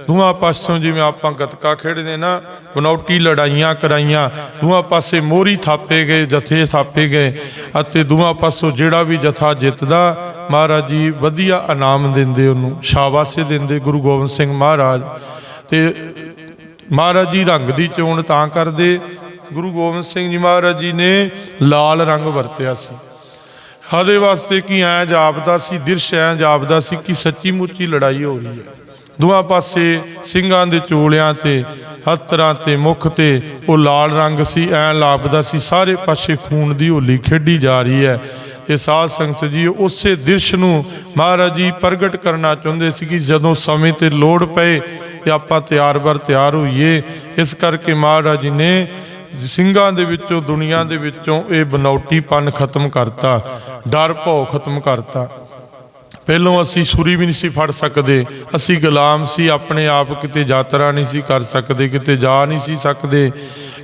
ਦੋਹਾਂ ਪਾਸਿਓਂ ਜਿਵੇਂ ਆਪਾਂ ਗੱਤਕਾ ਖੇਡਦੇ ਨਾ, ਬਨੌਟੀ ਲੜਾਈਆਂ ਕਰਾਈਆਂ, ਦੋਹਾਂ ਪਾਸੇ ਮੋਹਰੀ ਥਾਪੇ ਗਏ, ਜਥੇ ਥਾਪੇ ਗਏ, ਅਤੇ ਦੋਹਾਂ ਪਾਸੋਂ ਜਿਹੜਾ ਵੀ ਜਥਾ ਜਿੱਤਦਾ, ਮਹਾਰਾਜ ਜੀ ਵਧੀਆ ਇਨਾਮ ਦਿੰਦੇ ਉਹਨੂੰ, ਸ਼ਾਬਾਸ਼ੇ ਦਿੰਦੇ ਗੁਰੂ ਗੋਬਿੰਦ ਸਿੰਘ ਮਹਾਰਾਜ। ਤੇ ਮਹਾਰਾਜ ਜੀ ਰੰਗ ਦੀ ਚੋਣ ਤਾਂ ਕਰਦੇ, ਗੁਰੂ ਗੋਬਿੰਦ ਸਿੰਘ ਜੀ ਮਹਾਰਾਜ ਜੀ ਨੇ ਲਾਲ ਰੰਗ ਵਰਤਿਆ ਸੀ। ਹਾਦੇ ਵਾਸਤੇ ਕੀ ਐ ਜਾਪਦਾ ਸੀ, ਦਿਰਸ਼ ਐ ਜਾਪਦਾ ਸੀ ਕਿ ਸੱਚੀ ਮੁੱਚੀ ਲੜਾਈ ਹੋ ਰਹੀ ਹੈ। ਦੋਹਾਂ ਪਾਸੇ ਸਿੰਘਾਂ ਦੇ ਚੋਲਿਆਂ ਤੇ ਹੱਥਾਂ ਤੇ, ਮੁਖ ਤੇ ਉਹ ਲਾਲ ਰੰਗ ਸੀ ਐ ਲਾਪਦਾ ਸੀ, ਸਾਰੇ ਪਾਸੇ ਖੂਨ ਦੀ ਹੋਲੀ ਖੇਡੀ ਜਾ ਰਹੀ ਹੈ। ਇਹ ਸਾਧ ਸੰਗਤ ਜੀ, ਉਸੇ ਦ੍ਰਿਸ਼ ਨੂੰ ਮਹਾਰਾਜ ਜੀ ਪ੍ਰਗਟ ਕਰਨਾ ਚਾਹੁੰਦੇ ਸੀ ਕਿ ਜਦੋਂ ਸਮੇਂ ਤੇ ਲੋੜ ਪਏ ਤੇ ਆਪਾਂ ਤਿਆਰ ਬਰ ਤਿਆਰ ਹੋਈਏ, ਇਸ ਕਰਕੇ ਮਹਾਰਾਜ ਜੀ ਨੇ ਸਿੰਘਾਂ ਦੇ ਵਿੱਚੋਂ, ਦੁਨੀਆ ਦੇ ਵਿੱਚੋਂ ਇਹ ਬਨੌਟੀਪਨ ਖਤਮ ਕਰਤਾ, ਡਰ ਭੌ ਖਤਮ ਕਰਤਾ। ਪਹਿਲੋਂ ਅਸੀਂ ਛੁਰੀ ਵੀ ਨਹੀਂ ਸੀ ਫੜ ਸਕਦੇ। ਅਸੀਂ ਗੁਲਾਮ ਸੀ, ਆਪਣੇ ਆਪ ਕਿਤੇ ਯਾਤਰਾ ਨਹੀਂ ਸੀ ਕਰ ਸਕਦੇ, ਕਿਤੇ ਜਾ ਨਹੀਂ ਸੀ ਸਕਦੇ,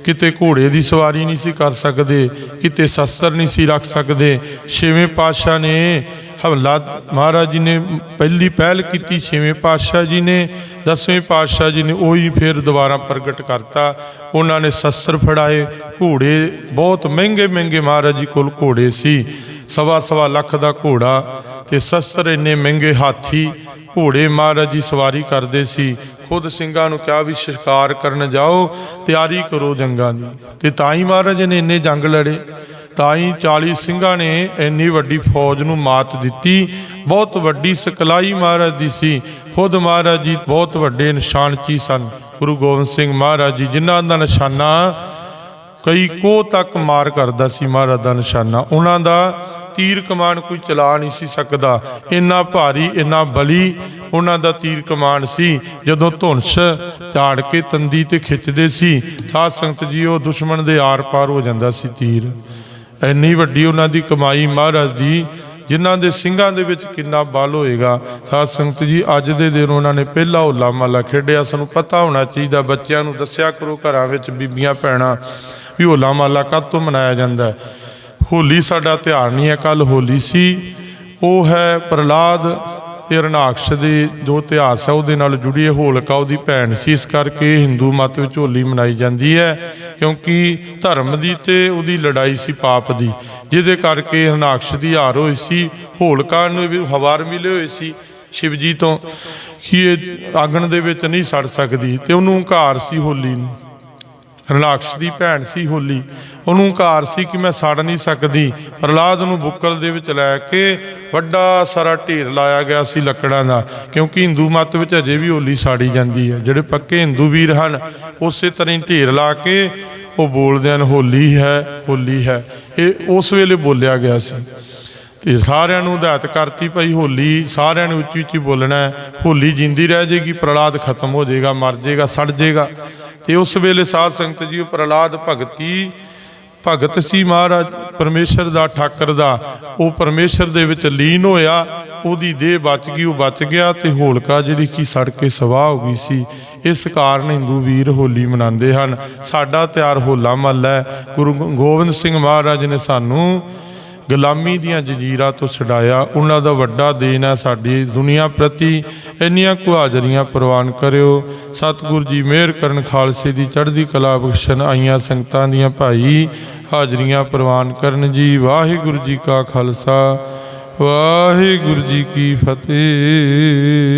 ਕਿਤੇ ਘੋੜੇ ਦੀ ਸਵਾਰੀ ਨਹੀਂ ਸੀ ਕਰ ਸਕਦੇ, ਕਿਤੇ ਸ਼ਸਤਰ ਨਹੀਂ ਸੀ ਰੱਖ ਸਕਦੇ। ਛੇਵੇਂ ਪਾਤਸ਼ਾਹ ਨੇ ਹਵਲਾ ਮਹਾਰਾਜ ਜੀ ਨੇ ਪਹਿਲੀ ਪਹਿਲ ਕੀਤੀ, ਛੇਵੇਂ ਪਾਤਸ਼ਾਹ ਜੀ ਨੇ, ਦਸਵੇਂ ਪਾਤਸ਼ਾਹ ਜੀ ਨੇ ਉਹੀ ਫਿਰ ਦੁਬਾਰਾ ਪ੍ਰਗਟ ਕਰਤਾ। ਉਹਨਾਂ ਨੇ ਸ਼ਸਤਰ ਫੜਾਏ, ਘੋੜੇ ਬਹੁਤ ਮਹਿੰਗੇ ਮਹਿੰਗੇ ਮਹਾਰਾਜ ਜੀ ਕੋਲ ਘੋੜੇ ਸੀ। ਸਵਾ ਸਵਾ ਲੱਖ ਦਾ ਘੋੜਾ ਤੇ ਸ਼ਸਤਰ ਇੰਨੇ ਮਹਿੰਗੇ ਹਾਥੀ ਘੋੜੇ ਮਹਾਰਾਜ ਜੀ ਸਵਾਰੀ ਕਰਦੇ ਸੀ, ਖੁਦ ਸਿੰਘਾਂ ਨੂੰ ਕਿਹਾ ਵੀ ਸ਼ਿਕਾਰ ਕਰਨ ਜਾਓ, ਤਿਆਰੀ ਕਰੋ ਜੰਗਾਂ ਦੀ। ਤੇ ਤਾਂ ਹੀ ਮਹਾਰਾਜ ਨੇ ਇੰਨੇ ਜੰਗ ਲੜੇ। ਤਾਂ ਹੀ 40 ਸਿੰਘਾਂ ਨੇ ਇੰਨੀ ਵੱਡੀ ਫੌਜ ਨੂੰ ਮਾਤ ਦਿੱਤੀ। ਬਹੁਤ ਵੱਡੀ ਸਿਕਲਾਈ ਮਹਾਰਾਜ ਦੀ ਸੀ। ਖੁਦ ਮਹਾਰਾਜ ਜੀ ਬਹੁਤ ਵੱਡੇ ਨਿਸ਼ਾਨਚੀ ਸਨ। ਗੁਰੂ ਗੋਬਿੰਦ ਸਿੰਘ ਮਹਾਰਾਜ ਜੀ, ਜਿਨ੍ਹਾਂ ਦਾ ਨਿਸ਼ਾਨਾ ਕਈ ਕੋ ਤੱਕ ਮਾਰ ਕਰਦਾ ਸੀ ਮਹਾਰਾਜ ਦਾ ਨਿਸ਼ਾਨਾ। ਉਹਨਾਂ ਦਾ ਤੀਰ ਕਮਾਨ ਕੋਈ ਚਲਾ ਨਹੀਂ ਸੀ ਸਕਦਾ। ਇੰਨਾ ਭਾਰੀ, ਇੰਨਾ ਬਲੀ ਉਹਨਾਂ ਦਾ ਤੀਰ ਕਮਾਨ ਸੀ। ਜਦੋਂ ਧੁਨਸ ਝਾੜ ਕੇ ਤੰਦੀ ਤੇ ਖਿੱਚਦੇ ਸੀ, ਤਾਂ ਸੰਗਤ ਜੀ ਉਹ ਦੁਸ਼ਮਣ ਦੇ ਆਰ ਪਾਰ ਹੋ ਜਾਂਦਾ ਸੀ ਤੀਰ। ਇੰਨੀ ਵੱਡੀ ਉਹਨਾਂ ਦੀ ਕਮਾਈ ਮਹਾਰਾਜ ਦੀ, ਜਿਨ੍ਹਾਂ ਦੇ ਸਿੰਘਾਂ ਦੇ ਵਿੱਚ ਕਿੰਨਾ ਬਲ ਹੋਏਗਾ ਸਾਧ ਸੰਗਤ ਜੀ ਅੱਜ ਦੇ ਦਿਨ ਉਹਨਾਂ ਨੇ ਪਹਿਲਾ ਹੋਲਾ ਮਹੱਲਾ ਖੇਡਿਆ। ਸਾਨੂੰ ਪਤਾ ਹੋਣਾ ਚਾਹੀਦਾ, ਬੱਚਿਆਂ ਨੂੰ ਦੱਸਿਆ ਕਰੋ ਘਰਾਂ ਵਿੱਚ ਬੀਬੀਆਂ, ਭੈਣਾਂ ਵੀ ਹੋਲਾ ਮਹੱਲਾ ਕਦ ਤੋਂ ਮਨਾਇਆ ਜਾਂਦਾ ਹੈ। ਹੋਲੀ ਸਾਡਾ ਤਿਉਹਾਰ ਨਹੀਂ ਹੈ ਕੱਲ ਹੋਲੀ ਸੀ। ਉਹ ਹੈ ਪ੍ਰਲਾਦ ਤੇ ਰਣਾਕਸ਼ ਦੇ ਜੋ ਇਤਿਹਾਸ ਹੈ, ਉਹਦੇ ਨਾਲ ਜੁੜੀ ਹੈ। ਹੋਲਕਾ ਉਹਦੀ ਭੈਣ ਸੀ, ਇਸ ਕਰਕੇ ਹਿੰਦੂ ਮਤ ਵਿੱਚ ਹੋਲੀ ਮਨਾਈ ਜਾਂਦੀ ਹੈ, ਕਿਉਂਕਿ ਧਰਮ ਦੀ ਤੇ ਉਹਦੀ ਲੜਾਈ ਸੀ ਪਾਪ ਦੀ, ਜਿਹਦੇ ਕਰਕੇ ਰਣਾਕਸ਼ ਦੀ ਹਾਰ ਹੋਈ ਸੀ। ਹੋਲਕਾ ਨੂੰ ਵੀ ਹਵਾਰ ਮਿਲੇ ਹੋਏ ਸੀ ਸ਼ਿਵਜੀ ਤੋਂ, ਕਿ ਇਹ ਆਗਣ ਦੇ ਵਿੱਚ ਨਹੀਂ ਸੜ ਸਕਦੀ ਤੇ ਉਹਨੂੰ ਹੰਕਾਰ ਸੀ ਹੋਲੀ ਨੂੰ। ਰਲਾਕਸ਼ ਦੀ ਭੈਣ ਸੀ ਹੋਲੀ। ਉਹਨੂੰ ਹੰਕਾਰ ਸੀ ਕਿ ਮੈਂ ਸੜ ਨਹੀਂ ਸਕਦੀ। ਪ੍ਰਲਾਦ ਨੂੰ ਬੁੱਕਲ ਦੇ ਵਿੱਚ ਲੈ ਕੇ ਵੱਡਾ ਸਾਰਾ ਢੇਰ ਲਾਇਆ ਗਿਆ ਸੀ ਲੱਕੜਾਂ ਦਾ, ਕਿਉਂਕਿ ਹਿੰਦੂ ਮਤ ਵਿੱਚ ਅਜੇ ਵੀ ਹੋਲੀ ਸਾੜੀ ਜਾਂਦੀ ਹੈ। ਜਿਹੜੇ ਪੱਕੇ ਹਿੰਦੂ ਵੀਰ ਹਨ, ਉਸੇ ਤਰ੍ਹਾਂ ਹੀ ਢੇਰ ਲਾ ਕੇ ਉਹ ਬੋਲਦੇ ਹਨ, ਹੋਲੀ ਹੈ ਹੋਲੀ ਹੈ। ਇਹ ਉਸ ਵੇਲੇ ਬੋਲਿਆ ਗਿਆ ਸੀ। ਤੇ ਸਾਰਿਆਂ ਨੂੰ ਹਦਾਇਤ ਕਰਤੀ ਭਾਈ ਹੋਲੀ, ਸਾਰਿਆਂ ਨੂੰ ਉੱਚੀ ਉੱਚੀ ਬੋਲਣਾ ਹੋਲੀ ਜਿੰਦੀ ਰਹਿ ਜੇਗੀ ਪ੍ਰਲਾਦ ਖਤਮ ਹੋ ਜਾਏਗਾ ਮਰ ਜਾਏਗਾ ਸੜ ਜਾਏਗਾ ਤੇ ਉਸ ਵੇਲੇ ਸਾਧ ਸੰਗਤ ਜੀ ਉਹ ਪ੍ਰਲਾਦ ਭਗਤੀ, ਭਗਤ ਸੀ ਮਹਾਰਾਜ, ਪਰਮੇਸ਼ਰ ਦਾ, ਠਾਕਰ ਦਾ। ਉਹ ਪਰਮੇਸ਼ਰ ਦੇ ਵਿੱਚ ਲੀਨ ਹੋਇਆ, ਉਹਦੀ ਦੇਹ ਬਚ ਗਈ, ਉਹ ਬਚ ਗਿਆ ਤੇ ਹੋਲਕਾ ਜਿਹੜੀ ਕਿ ਸੜ ਕੇ ਸਵਾਹ ਹੋ ਗਈ ਸੀ, ਇਸ ਕਾਰਨ ਹਿੰਦੂ ਵੀਰ ਹੋਲੀ ਮਨਾਉਂਦੇ ਹਨ। ਸਾਡਾ ਤਿਆਰ ਹੋਲਾ ਮਹੱਲਾ ਹੈ। ਗੁਰੂ ਗੋਬਿੰਦ ਸਿੰਘ ਮਹਾਰਾਜ ਨੇ ਸਾਨੂੰ ਗੁਲਾਮੀ ਦੀਆਂ ਜੰਜੀਰਾਂ ਤੋਂ ਛਡਾਇਆ, ਉਹਨਾਂ ਦਾ ਵੱਡਾ ਦੇਣ ਹੈ ਸਾਡੀ ਦੁਨੀਆ ਪ੍ਰਤੀ। ਇੰਨੀਆਂ ਕੁ ਹਾਜ਼ਰੀਆਂ ਪ੍ਰਵਾਨ ਕਰਿਓ। ਸਤਿਗੁਰੂ ਜੀ ਮਿਹਰ ਕਰਨ ਖਾਲਸੇ ਦੀ ਚੜ੍ਹਦੀ ਕਲਾ ਬਖਸ਼ਣ ਆਈਆਂ ਸੰਗਤਾਂ ਦੀਆਂ ਭਾਈ ਹਾਜ਼ਰੀਆਂ ਪ੍ਰਵਾਨ ਕਰਨ ਜੀ। ਵਾਹਿਗੁਰੂ ਜੀ ਕਾ ਖਾਲਸਾ, ਵਾਹਿਗੁਰੂ ਜੀ ਕੀ ਫਤਿਹ।